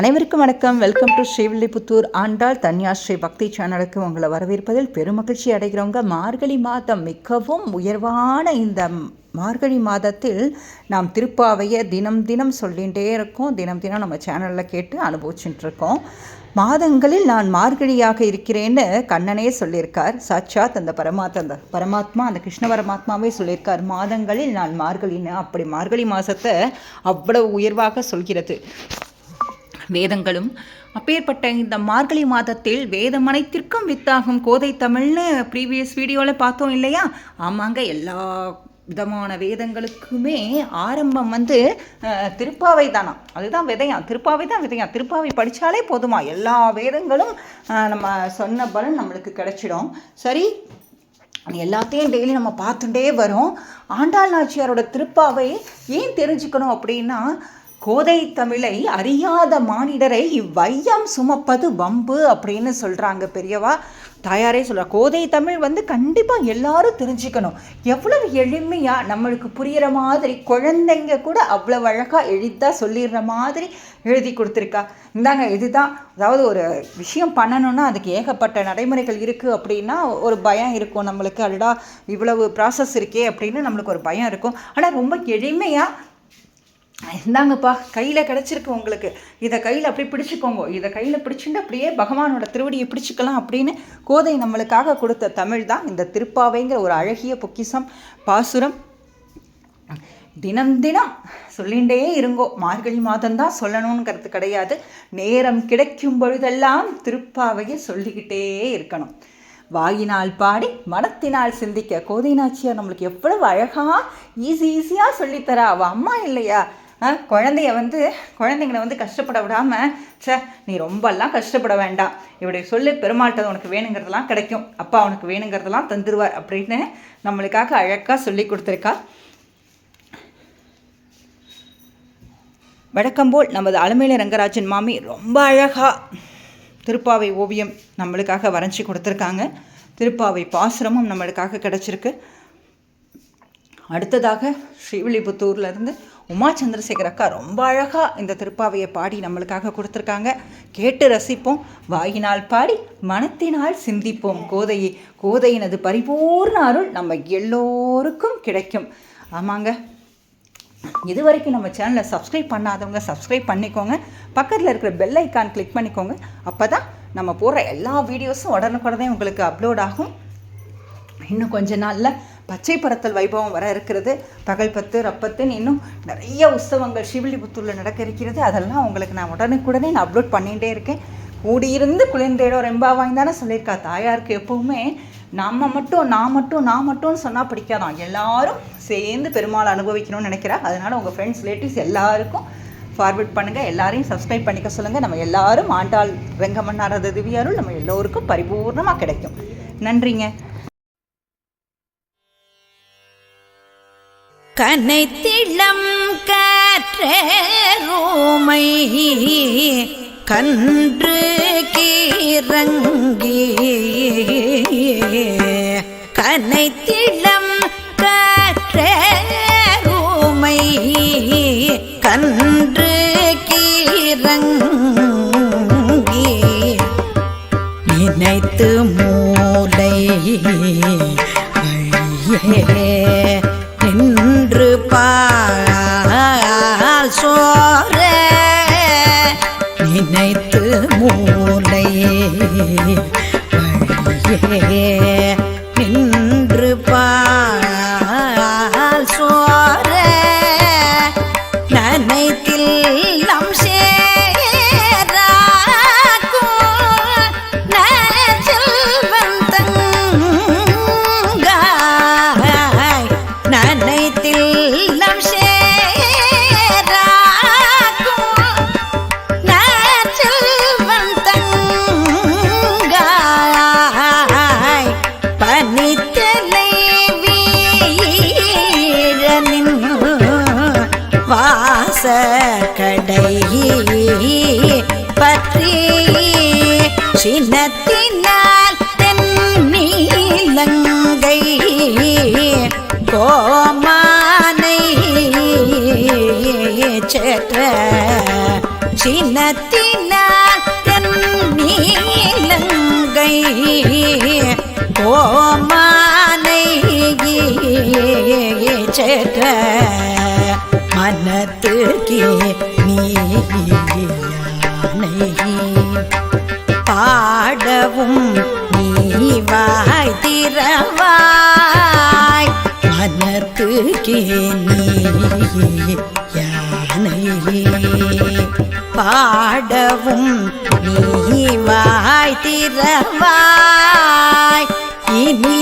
அனைவருக்கும் வணக்கம். Welcome to Srivilliputhur Andal Dhanya Sri Bhakti சேனலுக்கு உங்களை வரவேற்பதில் பெருமகிழ்ச்சி அடைகிறவங்க மார்கழி மாதம் மிகவும் உயர்வான இந்த மார்கழி மாதத்தில் நாம் திருப்பாவையை தினம் தினம் சொல்லிகிட்டே இருக்கோம். தினம் தினம் நம்ம சேனலில் கேட்டு அனுபவிச்சுட்டு இருக்கோம் மாதங்களில் நான் மார்கழியாக இருக்கிறேன்னு கண்ணனே சொல்லியிருக்கார். சாட்சாத் அந்த பரமாத்மா அந்த பரமாத்மா அந்த கிருஷ்ண பரமாத்மாவே சொல்லியிருக்கார். மாதங்களில் நான் மார்கழின்னு அப்படி மார்கழி மாதத்தை அவ்வளவு உயர்வாக சொல்கிறது. வேதங்களும். அப்பேற்பட்ட இந்த மார்கழி மாதத்தில் வேதம் அனைத்திற்கும் வித்தாகும் கோதை தமிழ்னு ப்ரீவியஸ் வீடியோவில் பார்த்தோம் இல்லையா? ஆமாங்க எல்லா விதமான வேதங்களுக்குமே ஆரம்பம் வந்து திருப்பாவை தானா? அதுதான் விதையாம். திருப்பாவை தான் விதையாம். திருப்பாவை படித்தாலே போதுமா? எல்லா வேதங்களும் நம்ம சொன்ன பலன் நம்மளுக்கு கிடைச்சிடும். சரி எல்லாத்தையும் டெய்லி நம்ம பார்த்துட்டே வரோம். ஆண்டாள் நாச்சியாரோட திருப்பாவை ஏன் தெரிஞ்சுக்கணும் அப்படின்னா கோதை தமிழை அறியாத மானிடரை இவ்வையம் சுமப்பது வம்பு அப்படின்னு சொல்கிறாங்க பெரியவா. தாயாரே சொல்கிறா கோதை தமிழ் வந்து கண்டிப்பாக எல்லாரும் தெரிஞ்சுக்கணும். எவ்வளவு எளிமையாக நம்மளுக்கு புரிகிற மாதிரி குழந்தைங்க கூட அவ்வளோ அழகாக எளிதாக சொல்லிடுற மாதிரி எழுதி கொடுத்துருக்கா. இந்தாங்க இதுதான். அதாவது ஒரு விஷயம் பண்ணணும்னா அதுக்கு ஏகப்பட்ட நடைமுறைகள் இருக்குது அப்படின்னா ஒரு பயம் இருக்கும் நம்மளுக்கு. அடடா இவ்வளவு ப்ராசஸ் இருக்கே அப்படின்னு நம்மளுக்கு ஒரு பயம் இருக்கும். ஆனால் ரொம்ப எளிமையாக இந்தாங்கப்பா கையில் கிடச்சிருக்கு உங்களுக்கு. இதை கையில் அப்படியே பிடிச்சிக்கோங்க. இதை கையில் பிடிச்சிட்டு அப்படியே பகவானோட திருவடியை பிடிச்சிக்கலாம் அப்படின்னு கோதை நம்மளுக்காக கொடுத்த தமிழ் தான் இந்த திருப்பாவைங்கிற ஒரு அழகிய பொக்கிஷம் பாசுரம். தினம் தினம் சொல்லிகிட்டே இருங்கோ. மார்கழி மாதம்தான் சொல்லணுங்கிறது கிடையாது. நேரம் கிடைக்கும் பொழுதெல்லாம் திருப்பாவையை சொல்லிக்கிட்டே இருக்கணும். வாயினால் பாடி மனத்தினால் சிந்திக்க கோதை நாச்சியார் நம்மளுக்கு எவ்வளவு அழகாக ஈஸி ஈஸியாக சொல்லித்தரா. அவள் அம்மா இல்லையா? குழந்தைய வந்து குழந்தைங்களை வந்து கஷ்டப்பட விடாமல் ச்சே நீ ரொம்பலாம் கஷ்டப்பட வேண்டாம். இப்படி சொல்லி பெருமாள்கிட்ட உனக்கு வேணுங்கிறதெல்லாம் கிடைக்கும். அப்பா உனக்கு வேணுங்கிறதெல்லாம் தந்துடுவார் அப்படின்னு நம்மளுக்காக அழகாக சொல்லி கொடுத்துருக்கா. வழக்கம்போல் நமது அலமேல ரங்கராஜன் மாமி ரொம்ப அழகாக திருப்பாவை ஓவியம் நம்மளுக்காக வரைஞ்சி கொடுத்துருக்காங்க. திருப்பாவை பாசுரமும் நம்மளுக்காக கிடச்சிருக்கு. அடுத்ததாக ஸ்ரீவில்லிபுத்தூர்லேருந்து உமா சந்திரசேகர் அக்கா ரொம்ப அழகாக இந்த திருப்பாவையை பாடி நம்மளுக்காக கொடுத்துருக்காங்க. கேட்டு ரசிப்போம். வாயினால் பாடி மனத்தினால் சிந்திப்போம். கோதையை கோதையினது பரிபூர்ண அருள் நம்ம எல்லோருக்கும் கிடைக்கும். ஆமாங்க. இது வரைக்கும் நம்ம சேனலை சப்ஸ்கிரைப் பண்ணாதவங்க சப்ஸ்கிரைப் பண்ணிக்கோங்க. பக்கத்தில் இருக்கிற பெல் ஐக்கான் கிளிக் பண்ணிக்கோங்க. அப்போ தான் நம்ம போடுற எல்லா வீடியோஸும் உடனுக்குடனே உங்களுக்கு அப்லோட் ஆகும். இன்னும் கொஞ்ச நாளில் பச்சை பரத்தல் வைபவம் வர இருக்கிறது. பகல் பத்து ரப்பத்துன்னு இன்னும் நிறைய உற்சவங்கள் சிவிலிபுத்தூரில் நடக்க இருக்கிறது. அதெல்லாம் உங்களுக்கு நான் உடனுக்குடனே நான் அப்லோட் பண்ணிகிட்டே இருக்கேன். கூடியிருந்து குழந்தையோட ரெம்பா வாய்ந்தானே சொல்லியிருக்கா. தாயாருக்கு எப்பவுமே நம்ம மட்டும் நான் மட்டும் நான் மட்டும்னு சொன்னால் பிடிக்காதான். எல்லாரும் சேர்ந்து பெருமாள் அனுபவிக்கணும்னு நினைக்கிறா. அதனால் உங்கள் ஃப்ரெண்ட்ஸ் ரிலேட்டிவ்ஸ் எல்லாருக்கும் ஃபார்வர்ட் பண்ணுங்கள் எல்லாரையும் சப்ஸ்கிரைப் பண்ணிக்க சொல்லுங்கள் நம்ம எல்லாரும் ஆண்டாள் வெங்கமன்னாரத திவ்யாருள் நம்ம எல்லோருக்கும் பரிபூர்ணமாக கிடைக்கும். நன்றிங்க. கனை திளம் காற்றூமை கன்று கீரங்கி. கனை திளம் காற்றூமை கன்று கீரங்கி. நினைத்து மூளை வழியே நினைத்து மூலையே வழியே மனத்தினால் தென்னீலங்கை கோமானை சேற்ற மனத்துக்கே நீ பாடவும் நீ வாய் திறவாய். மனத்துக்கே நீ பாடவும் நீ வாய் திறவாய். இனி